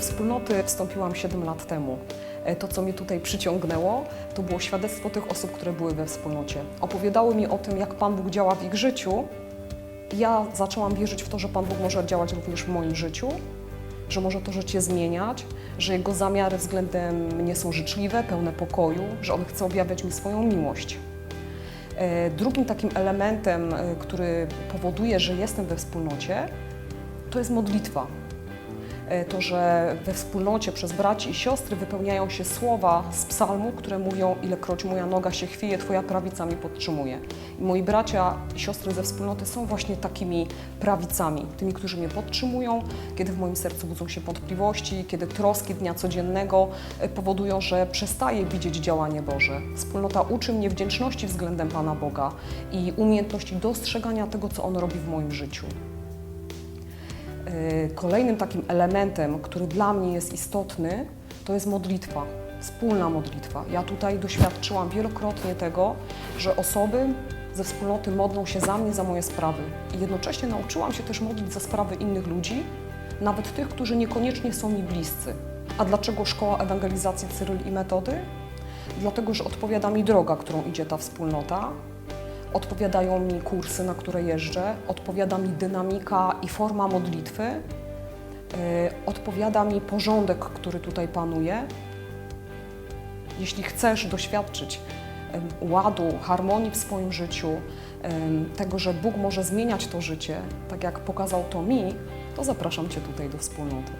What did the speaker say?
wspólnoty wstąpiłam 7 lat temu. E, To, co mnie tutaj przyciągnęło, to było świadectwo tych osób, które były we wspólnocie. Opowiadały mi o tym, jak Pan Bóg działa w ich życiu. Ja zaczęłam wierzyć w to, że Pan Bóg może działać również w moim życiu, że może to życie zmieniać, że Jego zamiary względem mnie są życzliwe, pełne pokoju, że On chce objawiać mi swoją miłość. E, Drugim takim elementem, e, który powoduje, że jestem we wspólnocie, to jest modlitwa. E, To, że we wspólnocie przez braci i siostry wypełniają się słowa z psalmu, które mówią, ilekroć moja noga się chwieje, Twoja prawica mnie podtrzymuje. I moi bracia i siostry ze wspólnoty są właśnie takimi prawicami, tymi, którzy mnie podtrzymują, kiedy w moim sercu budzą się wątpliwości, kiedy troski dnia codziennego e, powodują, że przestaję widzieć działanie Boże. Wspólnota uczy mnie wdzięczności względem Pana Boga i umiejętności dostrzegania tego, co On robi w moim życiu. Y, Kolejnym takim elementem, który dla mnie jest istotny, to jest modlitwa, wspólna modlitwa. Ja tutaj doświadczyłam wielokrotnie tego, że osoby ze wspólnoty modlą się za mnie, za moje sprawy. I jednocześnie nauczyłam się też modlić za sprawy innych ludzi, nawet tych, którzy niekoniecznie są mi bliscy. A dlaczego Szkoła Ewangelizacji Cyryl i Metody? Dlatego, że odpowiada mi droga, którą idzie ta wspólnota, Odpowiadają mi kursy, na które jeżdżę, odpowiada mi dynamika i forma modlitwy, yy, odpowiada mi porządek, który tutaj panuje. Jeśli chcesz doświadczyć em, ładu, harmonii w swoim życiu, em, tego, że Bóg może zmieniać to życie, tak jak pokazał to mi, to zapraszam Cię tutaj do wspólnoty.